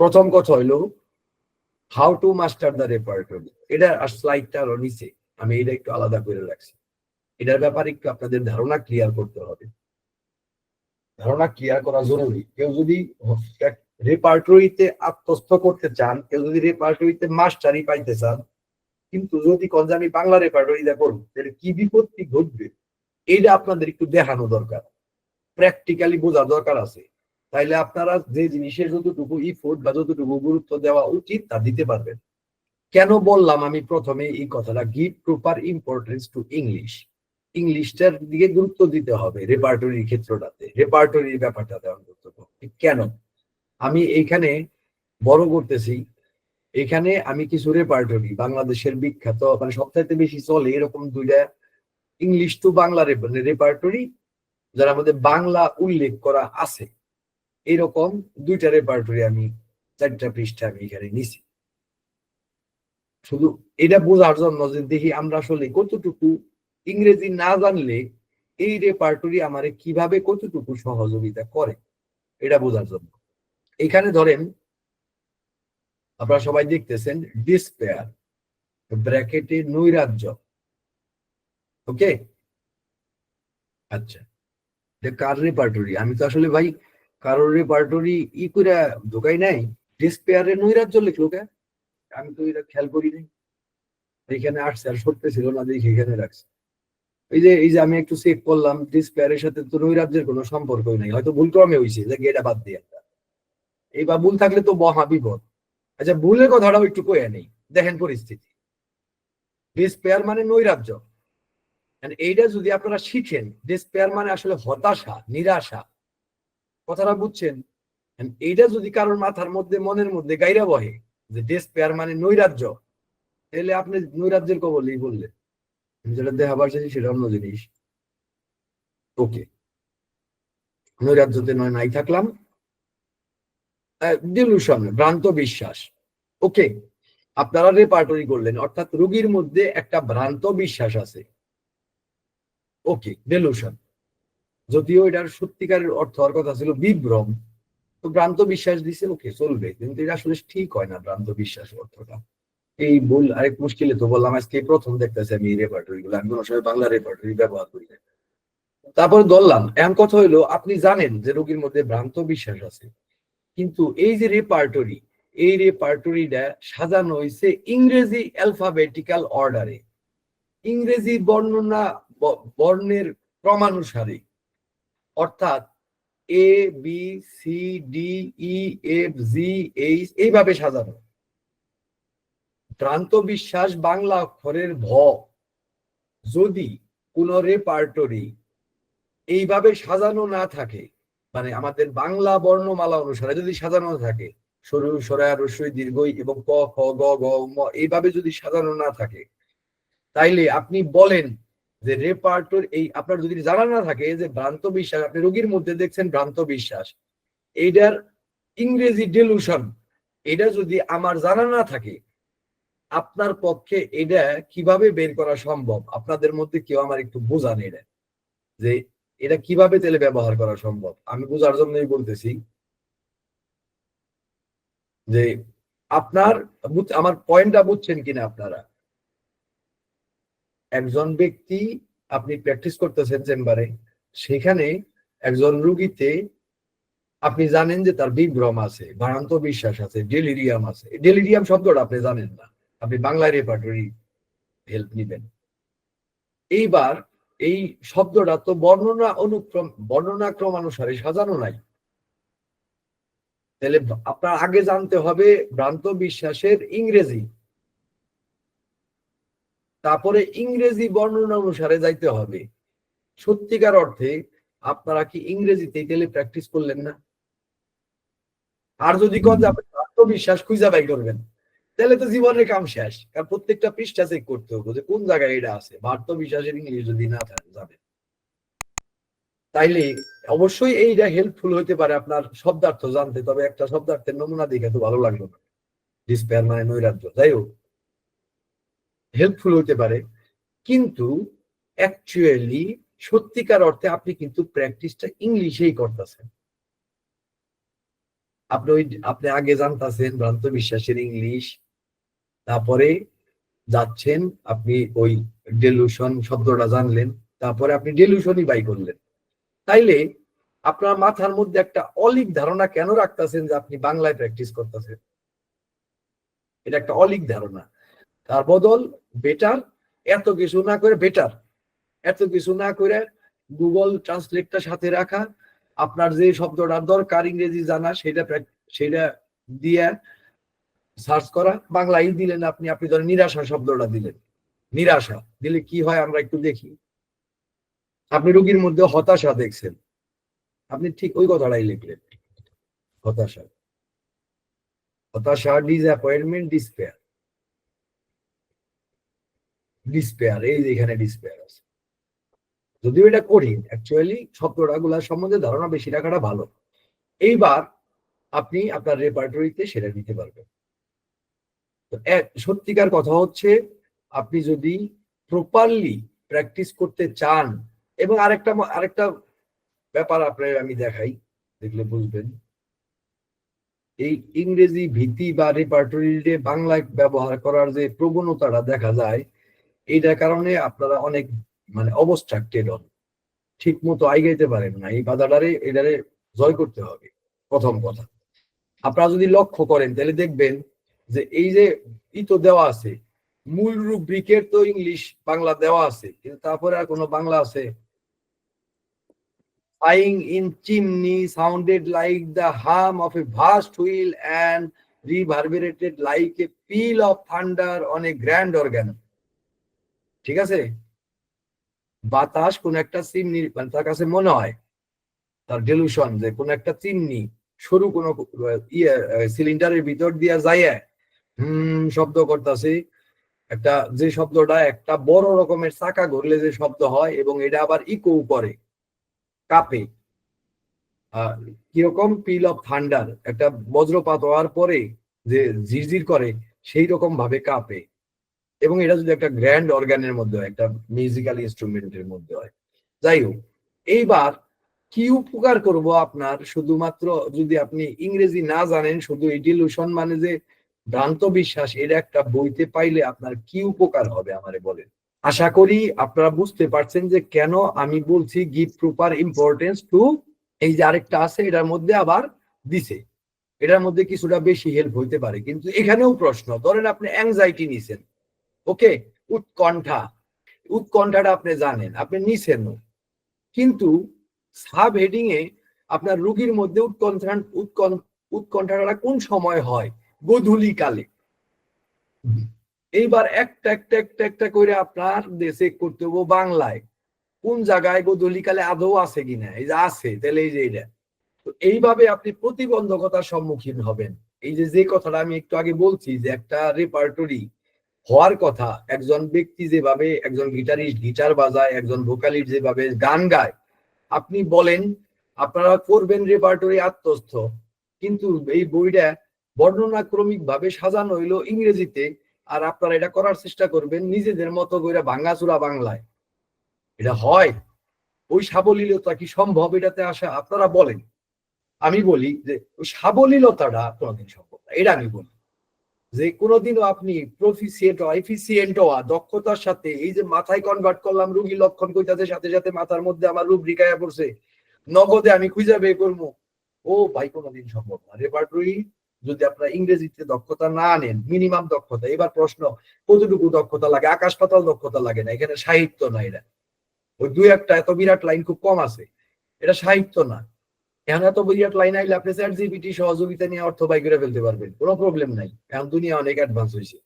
প্রথম কথা হইল how to master the repertory এটা স্লাইডটা আরও নিচে, আমি এটা একটু আলাদা করে রাখছি। এটার ব্যাপারে একটু আপনাদের ধারণা ক্লিয়ার করতে হবে। ধারণা ক্লিয়ার করা জরুরি। কেউ যদি রেপার্টরিতে আত্মস্থ করতে চান, কেউ যদি রেপার্টরিতে মাস্টারি পাইতে চান, কিন্তু যদি কোন আমি বাংলা রেপার্টরি দেখুন তাহলে কি বিপত্তি ঘটবে? এইটা আপনাদের একটু দেখানো দরকার। প্র্যাকটিক্যালি বোঝা দরকার আছে। তাইলে আপনারা যে জিনিসের যতটুকু ইফোর্ট বা যতটুকু গুরুত্ব দেওয়া উচিত তা দিতে পারবেন। কেন বললাম আমি প্রথমে এই কথাটা give proper importance to English ইংলিশটার দিকে গুরুত্ব দিতে হবে রেপার্টরির ক্ষেত্রটাতে রেপার্টরির ব্যাপারটাতে গুরুত্বপূর্ণ কেন? আমি এইখানে বড় করতেছি, এখানে আমি কিছু রেপার্টরি বাংলাদেশের বিখ্যাত মানে সবচাইতে বেশি চলে এরকম দুইটা ইংলিশ টু বাংলা রেপার্টরি যার মধ্যে বাংলা উল্লেখ করা আছে। এরকম দুইটা রেপার্টরি আমি চারটা পৃষ্ঠা আমি এখানে নিছি। শুধু এটা বোঝার জন্য যে দেখি আমরা আসলে কতটুকু ইংরেজি না জানলে এই রেপার্টরি আমারে কীভাবে কতটুকু সহযোগিতা করে, এটা বোঝার জন্য। এখানে ধরেন, আপনারা সবাই দেখতেছেন ডিসপেয়ার ব্র্যাকেটে নৈরাজ্য। ওকে আচ্ছা। কার রেপার্টরি আমি তো আসলে ভাই কারোর রেপার্টরি ই করে ঢোকাই নাই ডিসপেয়ারে নৈরাজ্য লিখলো কে? আমি তো এটা খেয়াল করি নাই। এখানে আসছে, আর সত্যি ছিল না দেখি এখানে রাখছে। এই যে এই যে আমি একটু চেক করলাম ডিসপেয়ারের সাথে তো নৈরাজ্যের কোনো সম্পর্কই নাই। হয়তো ভুল ক্রমে হয়েছে যে এটা বাদ দিয়ে। একটা এই বা ভুল থাকলে তো মহা বিপদ। আচ্ছা ভুলের কথাটাও একটু কয়ে নেই। দেখেন পরিস্থিতি। ডিসপেয়ার মানে নৈরাজ্য। এইটা যদি আপনারা শিখেন ডিসপেয়ার মানে আসলে হতাশা, নিরাশা। কথাটা বুঝছেন? এইটা যদি কারোর মাথার মধ্যে, মনের মধ্যে গাইরা বহে যে ডিসপেয়ার মানে নৈরাজ্য, তাহলে আপনি নৈরাজ্যের কবলেই বললেন। যেটা চাইছি সেটা অন্য জিনিস। ওকে নৈরাজ্যতে নয়, নাই থাকলাম। ডিলুশন ভ্রান্ত বিশ্বাস। ওকে আপনারা রেপার্টরি করলেন, অর্থাৎ রোগীর মধ্যে একটা ভ্রান্ত বিশ্বাস আছে। ওকে ডেলুশন যদিও এটার সত্যিকারের অর্থ হওয়ার কথা ছিল বিভ্রম, তো ভ্রান্ত বিশ্বাস দিছে, ওকে চলবে, কিন্তু এটা আসলে ঠিক হয় না ভ্রান্ত বিশ্বাস অর্থটা। এই ভুল আরেক মুশকিলে তো বললাম, আজকে প্রথম দেখতেছি আমি রেপার্টরি গুলো আমি কোনো সময় বাংলা রেপার্টরি ব্যবহার করি না। তারপরে ধরলাম এমন কথা হইল আপনি জানেন যে রোগীর মধ্যে ভ্রান্ত বিশ্বাস আছে, কিন্তু এই যে রেপার্টরি এই রেপার্টরিটা সাজানো হয়েছে ইংরেজি অ্যালফাবেটিক্যাল অর্ডারে ইংরেজি বর্ণনা বর্ণের ক্রমানুসারে। অর্থাৎ A B C D E F G H এইভাবে সাজানো। ভ্রান্ত বিশ্বাস বাংলা অক্ষরের ভ। যদি কোন রেপার্টরি এইভাবে সাজানো না থাকে মানে আমাদের বাংলা বর্ণমালা অনুসারে যদি সাজানো থাকে, সরু, সরায় রসই দীর্ঘই এবং ক, খ, গ গ, ম, এইভাবে যদি সাজানো না থাকে, তাইলে আপনি বলেন যে রেপার্টর এই আপনার যদি জানা না থাকে যে ভ্রান্ত বিশ্বাস, আপনি রোগীর মধ্যে দেখছেন ভ্রান্ত বিশ্বাস, এইটার ইংরেজি ডেলুশন এটা যদি আমার জানা না থাকে, আপনার পক্ষে এটা কীভাবে বের করা সম্ভব? আপনাদের মধ্যে কেউ আমার একটু বোঝান এটা, যে এটা কীভাবে তেলে ব্যবহার করা সম্ভব? আমি বোঝার জন্যই বলতেছি যে আপনার আমার পয়েন্টটা বুঝছেন কিনা আপনারা? একজন ব্যক্তি আপনি প্র্যাকটিস করতেছেন চেম্বারে, সেখানে একজন রুগীতে আপনি জানেন যে তার বিভ্রম আছে, ভ্রান্ত বিশ্বাস আছে ডেলিরিয়াম আছে। ডেলিরিয়াম শব্দটা আপনি জানেন না। আপনি বাংলায় রেপার্টরি হেল্প নিবেন। এইবার এই শব্দটা তো বর্ণনা অনুক্রম বর্ণনা ক্রমানুসারে সাজানো নাই। তাহলে আপনার আগে জানতে হবে ভ্রান্ত বিশ্বাসের ইংরেজি। তারপরে ইংরেজি বর্ণনা অনুসারে যাইতে হবে। সত্যিকার অর্থে আপনারা কি ইংরেজিতে গেলে প্র্যাকটিস করলেন না? আর যদি কোন আত্মবিশ্বাস খুঁজে বাই করবেন, তাহলে তো জীবনের কাম শেষ। কারণ প্রত্যেকটা পৃষ্ঠা চেক করতে হবে যে কোন জায়গায় এটা আছে আত্মবিশ্বাসের ইংলিশ যদি না থাকে, যাবে। তাইলে অবশ্যই এইটা হেল্পফুল হইতে পারে আপনার শব্দার্থ জানতে, তবে একটা শব্দার্থের নমুনা দেখে তো ভালো লাগল না। ডিসপেয়ার মানে নৈরাজ্য। যাই হোক। হেল্পফুল হতে পারে, কিন্তু অ্যাকচুয়ালি সত্যিকার অর্থে আপনি কিন্তু প্র্যাকটিসটা ইংলিশেই করতেছেন। আপনি ওই, আপনি আগে জানতেছেন ভ্রান্ত বিশ্বাসের ইংলিশ তারপরে যাচ্ছেন, আপনি ওই ডেলুশন শব্দটা জানলেন, তারপরে আপনি ডেলুশনই বাই করলেন। তাইলে আপনার মাথার মধ্যে একটা অলিক ধারণা কেন রাখতেছেন যে আপনি বাংলায় প্র্যাকটিস করতেছেন? এটা একটা অলিক ধারণা। তার বদল বেটার এত কিছু না করে বেটার এত কিছু না করে গুগল ট্রান্সলেটটা সাথে রাখা, আপনার যে শব্দটার দরকার ইংরেজি জানা, সেটা সেটা দিয়ে সার্চ করা। বাংলায় দিলেন আপনি আপনি ধরেন নিরাশা শব্দটা দিলেন। নিরাশা, দিলে কি হয় আমরা একটু দেখি। আপনি রোগীর মধ্যে হতাশা দেখছেন। আপনি ঠিক ওই কথাটাই লিখলেন। হতাশা। হতাশা ডিসঅ্যাপয়েন্টমেন্ট ডিসপেয়ার ডিসপেয়ার এই এখানে ডিসপেয়ার আছে। যদিও এটা করি অ্যাকচুয়ালি শব্দটা গুলা সম্বন্ধে ধারণা বেশি রাখাটা ভালো। এইবার আপনি আপনার রেপার্টরিতে সেটা দিতে পারবেন। তো এক- সত্যিকার কথা হচ্ছে, আপনি যদি প্রপারলি প্র্যাকটিস করতে চান, এবং আরেকটা আরেকটা ব্যাপার আপনার আমি দেখাই, দেখলে বুঝবেন। এই ইংরেজি ভীতি বা রেপার্টরিতে বাংলা ব্যবহার করার যে প্রবণতাটা দেখা যায় এইটার কারণে আপনারা অনেক মানে অবস্ট্রাক্টেড হন। ঠিক মতো আইগাইতে পারেন না। এই বাধাটারে, এটারে জয় করতে হবে, প্রথম কথা। আপনারা যদি লক্ষ্য করেন, তাহলে দেখবেন যে এই যে ই তো দেওয়া আছে, মূল রুব্রিকের তো ইংলিশ বাংলা দেওয়া আছে, কিন্তু তারপরে আর কোনো বাংলা আছে। Flying in chimney sounded like the hum of a vast wheel and reverberated like a peal of thunder on a grand organ. ঠিক আছে? বাতাস কোন একটা চিমনি মানে তার কাছে মনে হয়, তার ডেলুশন যে কোন একটা চিমনি সরু কোন ইয়ে সিলিন্ডারের ভিতর দিয়া যায় হুম, শব্দ করতেছে। একটা, যে শব্দটা একটা বড় রকমের চাকা ঘুরলে যে শব্দ হয় এবং এটা আবার ইকো করে, কাপে। কীরকম পিল অফ থান্ডার, একটা বজ্রপাত হওয়ার পরে যে ঝিরঝির করে, সেই রকম ভাবে কাঁপে। এবং এটা যদি একটা গ্র্যান্ড অর্গানের মধ্যে হয়, একটা মিউজিক্যাল ইনস্ট্রুমেন্টের মধ্যে হয়। যাই হোক, এইবার কি উপকার করব আপনার? শুধুমাত্র যদি আপনি ইংরেজি না জানেন, শুধু ইডিলুশন মানে যে ভ্রান্ত বিশ্বাস এটা একটা বইতে পাইলে আপনার কি উপকার হবে আমারে বলেন? আশা করি আপনারা বুঝতে পারছেন যে কেন আমি বলছি গিভ প্রপার ইম্পর্টেন্স টু এই যে আরেকটা আছে, এটার মধ্যে আবার দিছে। এটার মধ্যে কিছুটা বেশি হেল্প হইতে পারে। কিন্তু এখানেও প্রশ্ন, ধরেন আপনি অ্যাংজাইটি নিছেন। ওকে, উৎকণ্ঠা। উৎকণ্ঠাটা আপনি জানেন, আপনি নিছেনও কিন্তু সাব হেডিং এ আপনার রোগীর মধ্যে উৎকণ্ঠা উৎকণ্ঠ উৎকণ্ঠাটা কোন সময় হয়? গোধূলি কালে এইবার একটা একটা একটা একটা করে আপনার দেশে করতে হব বাংলায়। কোন জায়গায় গোধূলি কালে আদৌ আছে কিনা এই যে আছে, তাহলে এই যে এটা তো এইভাবে আপনি প্রতিবন্ধকতার সম্মুখীন হবেন। এই যে যে কথাটা আমি একটু আগে বলছি যে একটা রেপার্টরি হওয়ার কথা, একজন ব্যক্তি যেভাবে, একজন গিটারিস্ট গিটার বাজায়, একজন ভোকালিস্ট যেভাবে গান গায়, আপনি বলেন, আপনারা করবেন রেপার্টরি আত্মস্থ। কিন্তু এই বইটা বর্ণনাক্রমিক ভাবে সাজানো হইল ইংরেজিতে, আর আপনারা এটা করার চেষ্টা করবেন, নিজেদের মতো করে ভাঙ্গাচুরা বাংলায়। এটা হয়। ওই সাবলীলতা কি সম্ভব? এটাতে আসা, আপনারা বলেন। আমি বলি যে, ওই সাবলীলতাটা কোনোদিন সম্ভব এটা আমি বলি। যে কোনোদিনও আপনি প্রফিসিয়েন্ট এফিসিয়েন্ট হওয়া দক্ষতার সাথে এই যে মাথায় কনভার্ট করলাম রুগী লক্ষণ কইতাছে, সাথে সাথে মাথার মধ্যে আমার রূপ রিকায়া পড়ছে। নগদে আমি খুঁজে বের করব। ও ভাই, কোনোদিন সম্ভব না। রেপার্টরি যদি আপনার ইংরেজিতে দক্ষতা না আনেন মিনিমাম দক্ষতা, এবার প্রশ্ন, কতটুকু দক্ষতা লাগে? আকাশ পাতাল দক্ষতা লাগে না, এখানে সাহিত্য না এটা। ওই দুই একটা, এত বিরাট লাইন খুব কম আছে। এটা সাহিত্য না। এখন এত লাইন আইলে আপনি চ্যাট জিপিটি সহযোগিতা নিয়ে অর্থ বাই করে ফেলতে পারবেন, কোনো প্রবলেম নাই। এখন দুনিয়া অনেক অ্যাডভান্স হয়েছে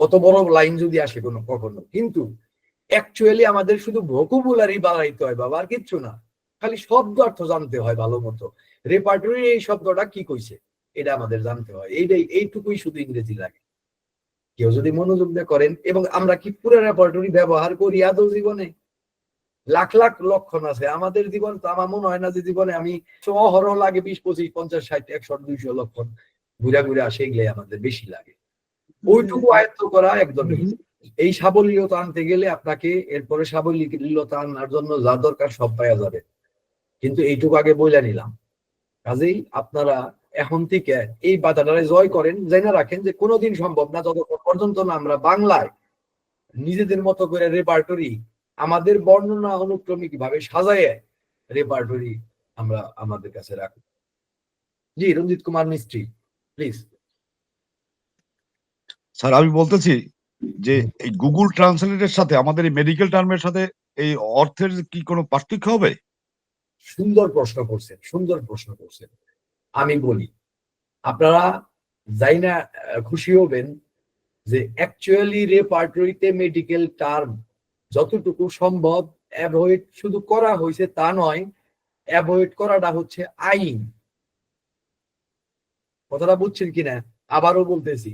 অত বড় লাইন যদি আসে কোনো, কখনো। কিন্তু অ্যাকচুয়ালি আমাদের শুধু ভোকুবুলারি বাড়াইতে হয় বাবা, আর কিচ্ছু না। খালি শব্দ অর্থ জানতে হয় ভালো মতো। রেপার্টরি এই শব্দটা কি কইছে, এটা আমাদের জানতে হয়। এইটাই, এইটুকুই শুধু ইংরেজি লাগে। কেউ যদি মনোযোগ দিয়ে করেন, এবং আমরা কি পুরো রেপার্টরি ব্যবহার করি আদৌ জীবনে? লাখ লাখ লক্ষণ আছে। আমাদের জীবন তো আমার মনে হয় না যে জীবনে আমি অহরহ লাগে বিশ পঁচিশ পঞ্চাশ ষাট একশো দুইশো লক্ষণ ঘুরে ঘুরে আসে এগুলাই আমাদের বেশি লাগে। ওইটুকু আয়ত্ত করা একদম এই সাবলীলতা আনতে গেলে আপনাকে এরপরে সাবলীলতা আনার জন্য যা দরকার সব পাওয়া যাবে। কিন্তু এইটুকু আগে বইলা নিলাম। কাজেই আপনারা এখন থেকে এই বাধাটারে জয় করেন জেনে রাখেন যে কোনোদিন সম্ভব না যতক্ষণ পর্যন্ত না আমরা বাংলায় নিজেদের মতো করে রেপার্টরি আমাদের বর্ণনা অনুক্রমিক ভাবে সাজায় রেপার্টরি আমরা আমাদের কাছে রাখব। জি রঞ্জিত কুমার মিস্ত্রি প্লিজ স্যার আমি বলতেছি যে এই গুগল ট্রান্সলেটের সাথে আমাদের এই মেডিকেল টার্মের সাথে এই অর্থের কি কোনো পার্থক্য হবে? সুন্দর প্রশ্ন করছেন সুন্দর প্রশ্ন করছেন। আমি বলি আপনারা যাই না খুশি হবেন যে অ্যাকচুয়ালি রেপার্টরিতে মেডিকেল টার্ম যতটুকু সম্ভব অ্যাভয়েড শুধু করা হয়েছে তা নয়, অ্যাভয়েড করাটা হচ্ছে আইন। কথাটা বুঝছেন কিনা? আবারও বলতেছি,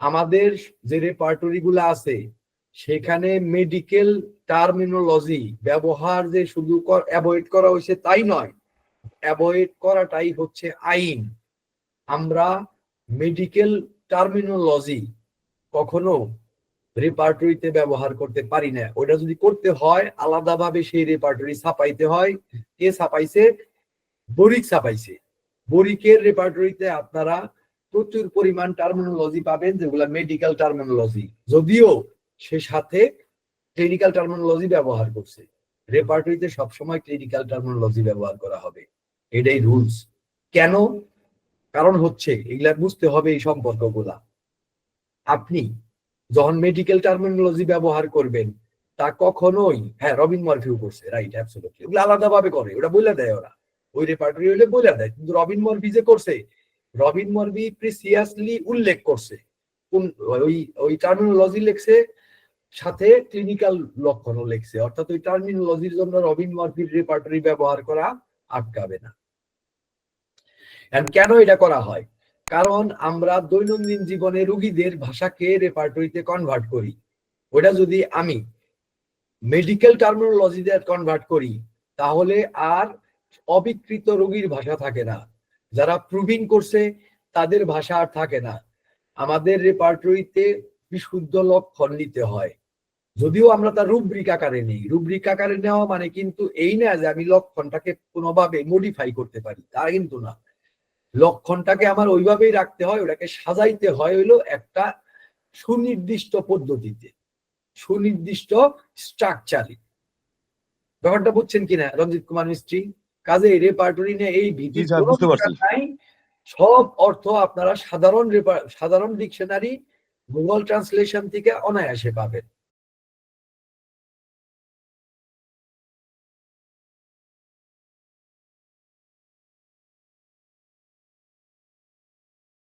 আমাদের যে রেপার্টরি গুলো আছে, সেখানে মেডিকেল টার্মিনোলজি ব্যবহার যে শুধু অ্যাভয়েড করা হয়েছে তাই নয়, অ্যাভয়েড করাটাই হচ্ছে আইন। আমরা মেডিকেল টার্মিনোলজি কখনো রেপার্টরিতে ব্যবহার করতে পারি না। ওটা যদি করতে হয়, আলাদাভাবে সেই রেপার্টরি ছাপাইতে হয়, কে ছাপাইছে? বরিক ছাপাইছে। বরিকের রেপার্টরিতে আপনারা প্রচুর পরিমাণ টার্মিনোলজি পাবেন, যেগুলা মেডিকেল টার্মিনোলজি যদিও সে সাথে ক্লিনিক্যাল টার্মিনোলজি ব্যবহার করছে। রেপার্টরিতে সবসময় ক্লিনিক্যাল টার্মিনোলজি ব্যবহার করা হবে। এটাই রুলস কেন? কারণ হচ্ছে, এগুলা বুঝতে হবে এই সম্পর্কগুলা। আপনি যখন মেডিকেল টার্মিনোলজি ব্যবহার করবেন, তা কখনোই হ্যাঁ রবিন মরফিও করছে রাইট অ্যাবসলিউটলি ওগুলো আলাদা ভাবে করে, ওটা বলে দেয় ওরা, ওই রেপার্টরি হলে বলে দেয়, কিন্তু রবিন মরফি যে করছে, রবিন মরফি প্রিসিয়াসলি উল্লেখ করছে, কোন, ওই ওই টার্মিনোলজি লেখছে, সাথে ক্লিনিক্যাল লক্ষণও লেখছে, অর্থাৎ ওই টার্মিনোলজির জন্য রবিন মরফির রেপার্টরি ব্যবহার করা আটকাবে না। কেন এটা করা হয়? কারণ আমরা দৈনন্দিন জীবনে রুগীদের ভাষাকে রেপার্টরিতে কনভার্ট করি। ওটা যদি আমি মেডিকেল টার্মিনোলজিতে কনভার্ট করি, তাহলে আর অবিকৃত রোগীর ভাষা থাকে না। যারা প্রুভিং করছে, তাদের ভাষা আর থাকে না। আমাদের রেপার্টরিতে বিশুদ্ধ লক্ষণ নিতে হয়। যদিও আমরা তার রুব্রিক আকারে নেই। রুব্রিক আকারে নেওয়া মানে কিন্তু এই না যে আমি লক্ষণটাকে কোনোভাবে মডিফাই করতে পারি। তা কিন্তু না। লক্ষণটাকে আমার ওইভাবেই রাখতে হয় ওটাকে সাজাইতে হয় হইল একটা সুনির্দিষ্ট পদ্ধতিতে সুনির্দিষ্ট স্ট্রাকচারে ব্যাপারটা বুঝছেন কিনা রঞ্জিত কুমার মিস্ত্রি? কাজে রেপার্টরি নিয়ে এই ভীতি নাই সব অর্থ আপনারা সাধারণ সাধারণ ডিকশনারি গুগল ট্রান্সলেশন থেকে অনায়াসে পাবেন।